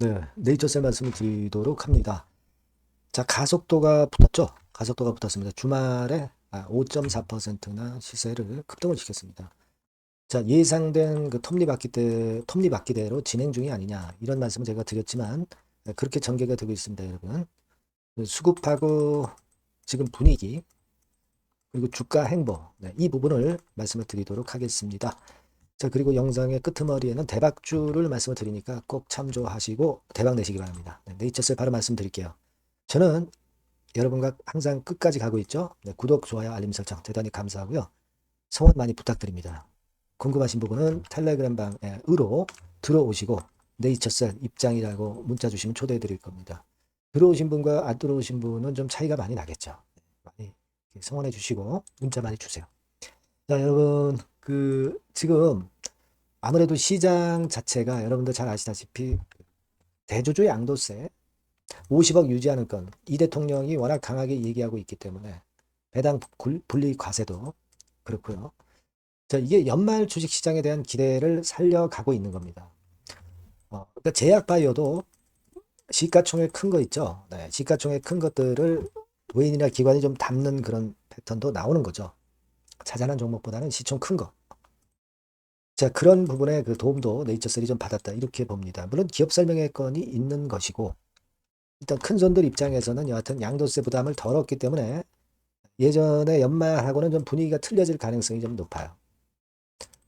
네, 네이처셀 말씀을 드리도록 합니다. 자, 가속도가 붙었죠? 가속도가 붙었습니다. 주말에 5.4%나 시세를 급등을 시켰습니다. 자, 예상된 그 톱니 바퀴 때, 톱니 바퀴대로 진행 중이 아니냐, 이런 말씀을 제가 드렸지만, 네, 그렇게 전개가 되고 있습니다, 여러분. 그 수급하고 지금 분위기, 그리고 주가 행보, 네, 이 부분을 말씀을 드리도록 하겠습니다. 자, 그리고 영상의 끄트머리에는 대박주를 말씀을 드리니까 꼭 참조하시고 대박 내시기 바랍니다. 네, 네이처셀 바로 말씀드릴게요. 저는 여러분과 항상 끝까지 가고 있죠. 네, 구독, 좋아요, 알림 설정 대단히 감사하고요. 성원 많이 부탁드립니다. 궁금하신 부분은 텔레그램 방으로 들어오시고 네이처셀 입장이라고 문자 주시면 초대해 드릴 겁니다. 들어오신 분과 안 들어오신 분은 좀 차이가 많이 나겠죠. 네, 많이 성원해 주시고 문자 많이 주세요. 자, 여러분 그 지금 아무래도 시장 자체가 여러분들 잘 아시다시피 대조조 양도세 50억 유지하는 건 이 대통령이 워낙 강하게 얘기하고 있기 때문에 배당 분리 과세도 그렇고요. 자, 이게 연말 주식 시장에 대한 기대를 살려가고 있는 겁니다. 어, 그러니까 제약 바이오도 시가총액 큰 거 있죠. 네, 시가총액 큰 것들을 외인이나 기관이 좀 담는 그런 패턴도 나오는 거죠. 자잘한 종목보다는 시총 큰 거. 자, 그런 부분에 그 도움도 네이처셀이 좀 받았다. 이렇게 봅니다. 물론 기업 설명회 건이 있는 것이고, 일단 큰 손들 입장에서는 여하튼 양도세 부담을 덜었기 때문에 예전에 연말하고는 좀 분위기가 틀려질 가능성이 좀 높아요.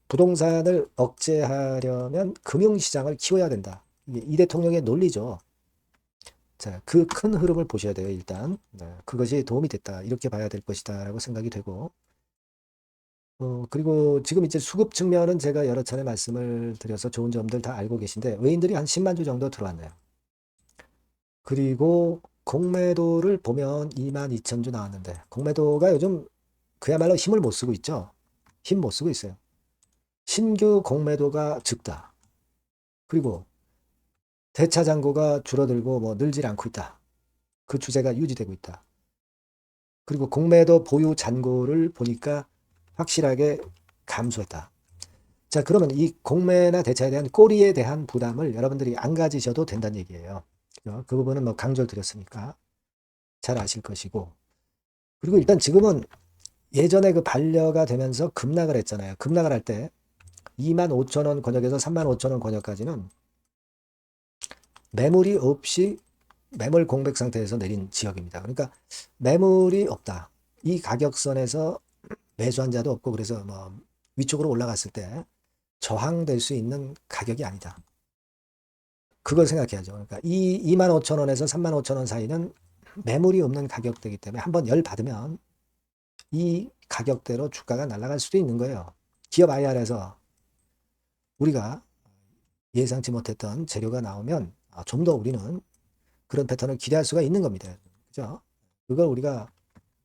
부동산을 억제하려면 금융시장을 키워야 된다. 이 대통령의 논리죠. 자, 그 큰 흐름을 보셔야 돼요, 일단. 네, 그것이 도움이 됐다. 이렇게 봐야 될 것이다. 라고 생각이 되고. 어, 그리고 지금 이제 수급 측면은 제가 여러 차례 말씀을 드려서 좋은 점들 다 알고 계신데, 외인들이 한 10만 주 정도 들어왔네요. 그리고 공매도를 보면 2만 2천 주 나왔는데, 공매도가 요즘 그야말로 힘을 못 쓰고 있죠. 힘 못 쓰고 있어요. 신규 공매도가 적다. 그리고 대차 잔고가 줄어들고 뭐 늘질 않고 있다. 그 추세가 유지되고 있다. 그리고 공매도 보유 잔고를 보니까 확실하게 감소했다. 자, 그러면 이 공매나 대차에 대한 꼬리에 대한 부담을 여러분들이 안 가지셔도 된다는 얘기예요. 그 부분은 뭐 강조를 드렸으니까 잘 아실 것이고. 그리고 일단 지금은 예전에 그 반려가 되면서 급락을 했잖아요. 급락을 할 때 2만 5천 원 권역에서 3만 5천 원 권역까지는 매물이 없이 매물 공백 상태에서 내린 지역입니다. 그러니까 매물이 없다. 이 가격선에서 매수한 자도 없고 그래서 뭐 위쪽으로 올라갔을 때 저항될 수 있는 가격이 아니다. 그걸 생각해야죠. 그러니까 이 2만 5천 원에서 3만 5천 원 사이는 매물이 없는 가격대이기 때문에 한번 열 받으면 이 가격대로 주가가 날아갈 수도 있는 거예요. 기업 IR에서 우리가 예상치 못했던 재료가 나오면 아, 좀더 우리는 그런 패턴을 기대할 수가 있는 겁니다. 그죠? 그걸 우리가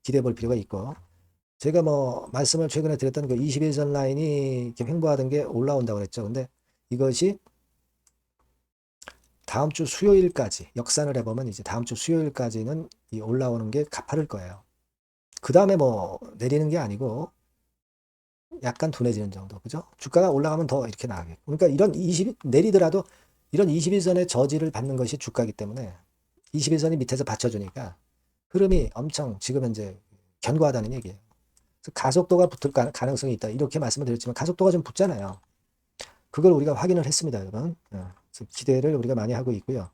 기대해 볼 필요가 있고 제가 뭐 말씀을 최근에 드렸던 그 21선 라인이 이렇게 횡보하던 게 올라온다고 그랬죠. 근데 이것이 다음 주 수요일까지 역산을 해보면 이제 다음 주 수요일까지는 이 올라오는 게 가파를 거예요. 그 다음에 뭐 내리는 게 아니고 약간 둔해지는 정도. 그죠? 주가가 올라가면 더 이렇게 나가겠고. 그러니까 이런 20, 내리더라도 이런 21선의 저지를 받는 것이 주가이기 때문에 21선이 밑에서 받쳐주니까 흐름이 엄청 지금 현재 견고하다는 얘기예요. 가속도가 붙을 가능성이 있다. 이렇게 말씀을 드렸지만 가속도가 좀 붙잖아요. 그걸 우리가 확인을 했습니다, 여러분. 어, 기대를 우리가 많이 하고 있고요.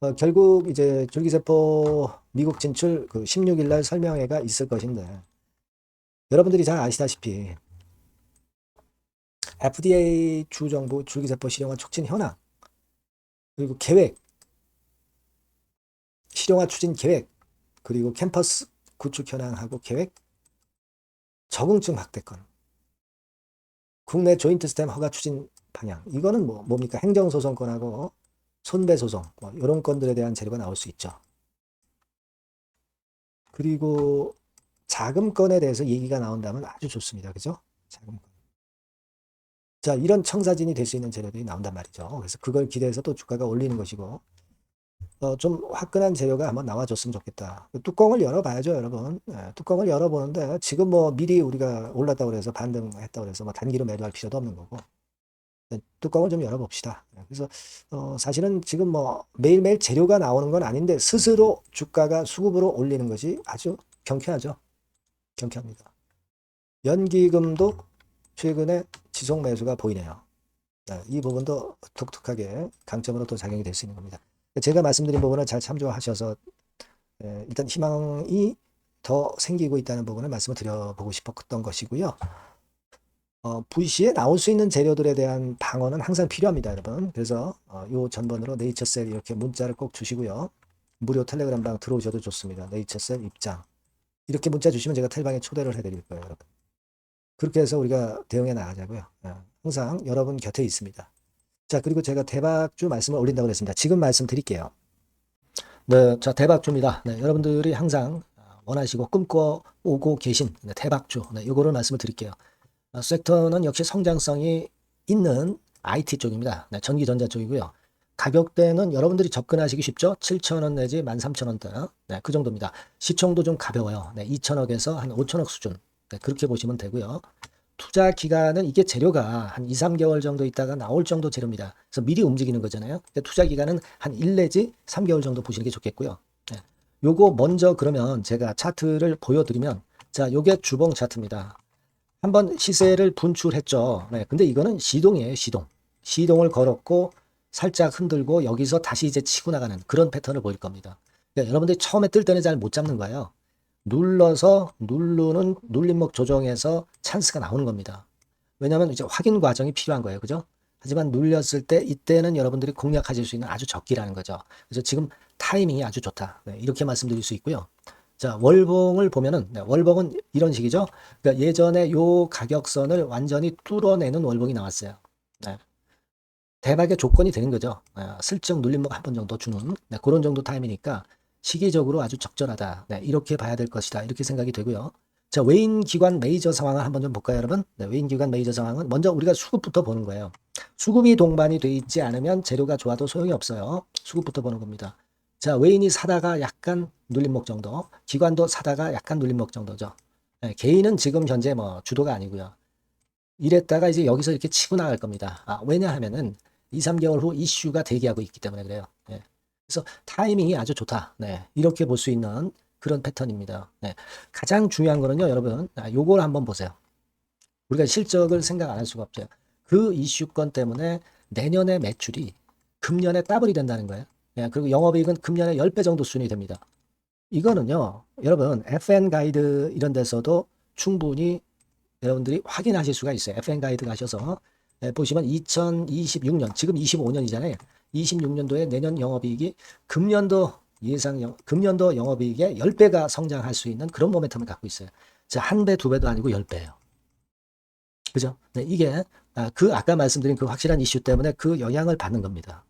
어, 결국 이제 줄기세포 미국 진출 그 16일 날 설명회가 있을 것인데 여러분들이 잘 아시다시피 FDA 주 정부 줄기세포 실용화 촉진 현황 그리고 계획 실용화 추진 계획 그리고 캠퍼스 구축 현황하고 계획 적응증 확대권 국내 조인트 스템 허가 추진 방향 이거는 뭐 뭡니까 행정소송권하고 손배소송 뭐 이런 건들에 대한 재료가 나올 수 있죠. 그리고 자금권에 대해서 얘기가 나온다면 아주 좋습니다. 그죠? 자금권. 자, 이런 청사진이 될 수 있는 재료들이 나온단 말이죠. 그래서 그걸 기대해서 또 주가가 올리는 것이고, 어, 좀 화끈한 재료가 한번 나와줬으면 좋겠다. 뚜껑을 열어봐야죠, 여러분. 네, 뚜껑을 열어보는데, 지금 뭐 미리 우리가 올랐다고 그래서 반등했다고 그래서 뭐 단기로 매도할 필요도 없는 거고, 네, 뚜껑을 좀 열어봅시다. 네, 그래서 어, 사실은 지금 뭐 매일매일 재료가 나오는 건 아닌데 스스로 주가가 수급으로 올리는 것이 아주 경쾌하죠. 경쾌합니다. 연기금도 최근에 지속 매수가 보이네요. 네, 이 부분도 독특하게 강점으로 또 작용이 될 수 있는 겁니다. 제가 말씀드린 부분을 잘 참조하셔서 에, 일단 희망이 더 생기고 있다는 부분을 말씀을 드려보고 싶었던 것이고요. 어, VC에 나올 수 있는 재료들에 대한 방어는 항상 필요합니다, 여러분. 그래서 어, 요 전번으로 네이처셀 이렇게 문자를 꼭 주시고요. 무료 텔레그램 방 들어오셔도 좋습니다. 네이처셀 입장. 이렇게 문자 주시면 제가 텔방에 초대를 해드릴 거예요, 여러분. 그렇게 해서 우리가 대응해 나가자고요. 예, 항상 여러분 곁에 있습니다. 자, 그리고 제가 대박주 말씀을 올린다고 그랬습니다. 지금 말씀드릴게요. 네, 자, 대박주입니다. 네, 여러분들이 항상 원하시고 꿈꿔오고 계신 네, 대박주. 네, 요거를 말씀을 드릴게요. 어, 섹터는 역시 성장성이 있는 IT 쪽입니다. 네, 전기전자 쪽이고요. 가격대는 여러분들이 접근하시기 쉽죠? 7,000원 내지 13,000원대. 네, 그 정도입니다. 시총도 좀 가벼워요. 네, 2천억에서 한 5천억 수준. 네, 그렇게 보시면 되고요. 투자 기간은 이게 재료가 한 2, 3개월 정도 있다가 나올 정도 재료입니다. 그래서 미리 움직이는 거잖아요. 투자 기간은 한 1 내지 3개월 정도 보시는 게 좋겠고요. 네. 요거 먼저 그러면 제가 차트를 보여드리면 자, 요게 주봉 차트입니다. 한번 시세를 분출했죠. 네, 근데 이거는 시동이에요, 시동. 시동을 걸었고 살짝 흔들고 여기서 다시 이제 치고 나가는 그런 패턴을 보일 겁니다. 그러니까 여러분들이 처음에 뜰 때는 잘 못 잡는 거예요. 눌러서 누르는 눌림목 조정에서 찬스가 나오는 겁니다. 왜냐하면 이제 확인 과정이 필요한 거예요. 그죠? 하지만 눌렸을 때 이때는 여러분들이 공략하실 수 있는 아주 적기라는 거죠. 그래서 지금 타이밍이 아주 좋다. 네, 이렇게 말씀드릴 수 있고요. 자, 월봉을 보면은 네, 월봉은 이런 식이죠. 그러니까 예전에 요 가격선을 완전히 뚫어내는 월봉이 나왔어요. 네. 대박의 조건이 되는 거죠. 네, 슬쩍 눌림목 한 번 정도 주는 네, 그런 정도 타임이니까 시기적으로 아주 적절하다. 네, 이렇게 봐야 될 것이다. 이렇게 생각이 되고요. 자, 외인 기관 메이저 상황을 한번 좀 볼까요, 여러분? 네, 외인 기관 메이저 상황은 먼저 우리가 수급부터 보는 거예요. 수급이 동반이 돼 있지 않으면 재료가 좋아도 소용이 없어요. 수급부터 보는 겁니다. 자, 외인이 사다가 약간 눌림목 정도, 기관도 사다가 약간 눌림목 정도죠. 네, 개인은 지금 현재 뭐 주도가 아니고요. 이랬다가 이제 여기서 이렇게 치고 나갈 겁니다. 아, 왜냐하면은 2, 3개월 후 이슈가 대기하고 있기 때문에 그래요. 네. 그래서 타이밍이 아주 좋다. 네. 이렇게 볼 수 있는 그런 패턴입니다. 네. 가장 중요한 거는요, 여러분. 아, 요걸 한번 보세요. 우리가 실적을 생각 안 할 수가 없죠. 그 이슈건 때문에 내년의 매출이 금년에 더블이 된다는 거예요. 네. 그리고 영업이익은 금년에 10배 정도 수준이 됩니다. 이거는요, 여러분, FN 가이드 이런 데서도 충분히 여러분들이 확인하실 수가 있어요. FN 가이드 가셔서 네, 보시면 2026년, 지금 25년이잖아요. 26년도에 내년 영업이익이 금년도 예상 영, 금년도 영업이익의 10배가 성장할 수 있는 그런 모멘텀을 갖고 있어요. 자, 한 배, 두 배도 아니고 10배예요. 그죠? 네, 이게 아, 그 아까 말씀드린 그 확실한 이슈 때문에 그 영향을 받는 겁니다.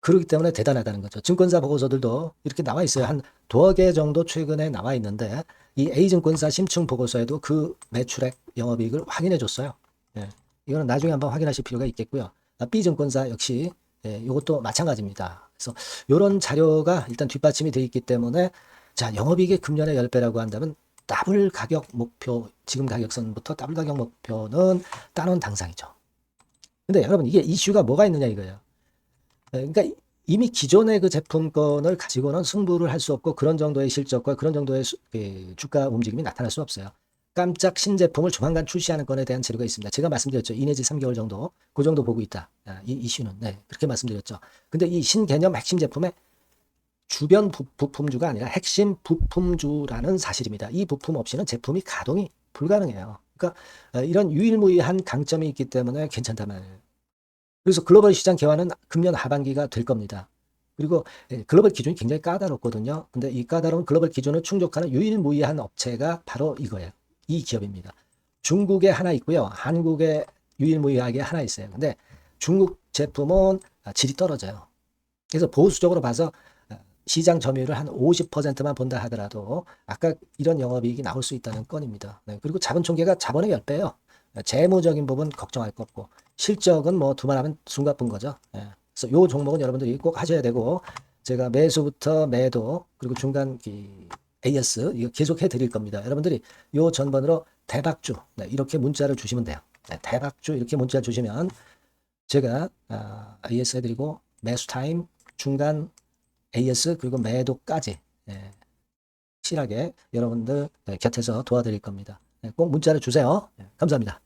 그렇기 때문에 대단하다는 거죠. 증권사 보고서들도 이렇게 나와 있어요. 한 두어 개 정도 최근에 나와 있는데 이 A증권사 심층 보고서에도 그 매출액 영업이익을 확인해 줬어요. 예. 이거는 나중에 한번 확인하실 필요가 있겠고요. 아, B증권사 역시 예, 이것도 마찬가지입니다. 그래서 이런 자료가 일단 뒷받침이 되어 있기 때문에 자 영업이익이 금년에 10배라고 한다면 더블 가격 목표 지금 가격선부터 더블 가격 목표는 따놓은 당상이죠. 근데 여러분 이게 이슈가 뭐가 있느냐 이거예요. 예, 그러니까 이미 기존의 그 제품권을 가지고는 승부를 할 수 없고 그런 정도의 실적과 그런 정도의 수, 그 주가 움직임이 나타날 수 없어요. 깜짝 신제품을 조만간 출시하는 건에 대한 재료가 있습니다. 제가 말씀드렸죠. 2 내지 3개월 정도, 그 정도 보고 있다. 아, 이 이슈는. 네, 그렇게 말씀드렸죠. 근데 이 신개념 핵심 제품의 주변 부, 부품주가 아니라 핵심 부품주라는 사실입니다. 이 부품 없이는 제품이 가동이 불가능해요. 그러니까 어, 이런 유일무이한 강점이 있기 때문에 말이에요. 그래서 글로벌 시장 개화는 금년 하반기가 될 겁니다. 그리고 예, 글로벌 기준이 굉장히 까다롭거든요. 근데 이 까다로운 글로벌 기준을 충족하는 유일무이한 업체가 바로 이거예요. 이 기업입니다. 중국에 하나 있고요. 한국에 유일무이하게 하나 있어요. 근데 중국 제품은 질이 떨어져요. 그래서 보수적으로 봐서 시장 점유율을 한 50%만 본다 하더라도 아까 이런 영업이익이 나올 수 있다는 건입니다. 네, 그리고 자본 총계가 자본의 10배예요. 재무적인 부분 걱정할 거 없고 실적은 뭐 두말하면 숨가쁜 거죠. 네, 그래서 요 종목은 여러분들이 꼭 하셔야 되고 제가 매수부터 매도 그리고 중간 기 AS 이거 계속 해드릴 겁니다. 여러분들이 요 전번으로 대박주 네, 이렇게 문자를 주시면 돼요. 네, 대박주 이렇게 문자 주시면 제가 아, AS 해드리고 매수 타임, 중간 AS 그리고 매도까지 예, 확실하게 여러분들 네, 곁에서 도와드릴 겁니다. 네, 꼭 문자를 주세요. 네, 감사합니다.